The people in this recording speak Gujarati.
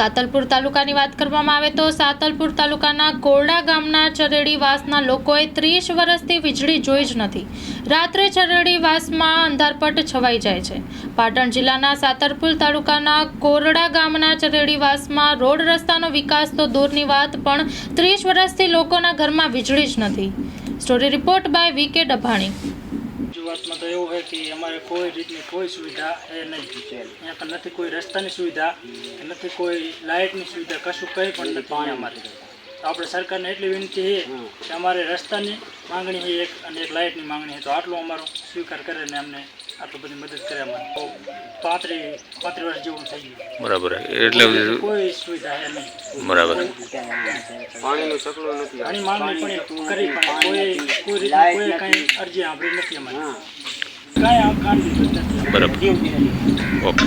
સાતલપુર તાલુકાની વાત કરવામાં આવે તો સાતલપુર તાલુકાના કોરડા ગામના ચરેડીવાસના લોકોએ ત્રીસ વર્ષથી વીજળી જોઈ જ નથી. રાત્રે ચરેડીવાસમાં અંધારપટ છવાઈ જાય છે. પાટણ જિલ્લાના સાતલપુર તાલુકાના કોરડા ગામના ચરેડીવાસમાં રોડ રસ્તાનો વિકાસ તો દૂરની વાત, પણ ત્રીસ વર્ષથી લોકોના ઘરમાં વીજળી જ નથી. સ્ટોરી રિપોર્ટ બાય વી કે ડભાણી. રજૂઆતમાં તો એવું હોય કે અમારે કોઈ રીતની કોઈ સુવિધા એ નહીં. અહીંયા પણ નથી કોઈ રસ્તાની સુવિધા નથી કોઈ લાઇટની સુવિધા કશું કંઈ પણ નથી અહીંયા અમારે. તો આપણે સરકારને એટલી વિનંતી છે કે અમારે રસ્તાની માંગણી છે એક અને એક લાઇટની માંગણી છે. તો આટલો અમારો સ્વીકાર કરે ને અમને આટલી બધી મદદ કરે અમારે પાંત્રીસ પાંત્રીસ વર્ષ જેવું થઈ ગયું. બરાબર. એટલે કોઈ સુવિધા છે નહીં. બરાબર. પાણીનું સકલું નથી આની માંગણી પણ કરી પણ કોઈ કોઈ રીતની કોઈ કાંઈ અરજી આપણી નથી અમારે. કાંઈ આમ કાંઈ નથી. બરાબર. ઓકે.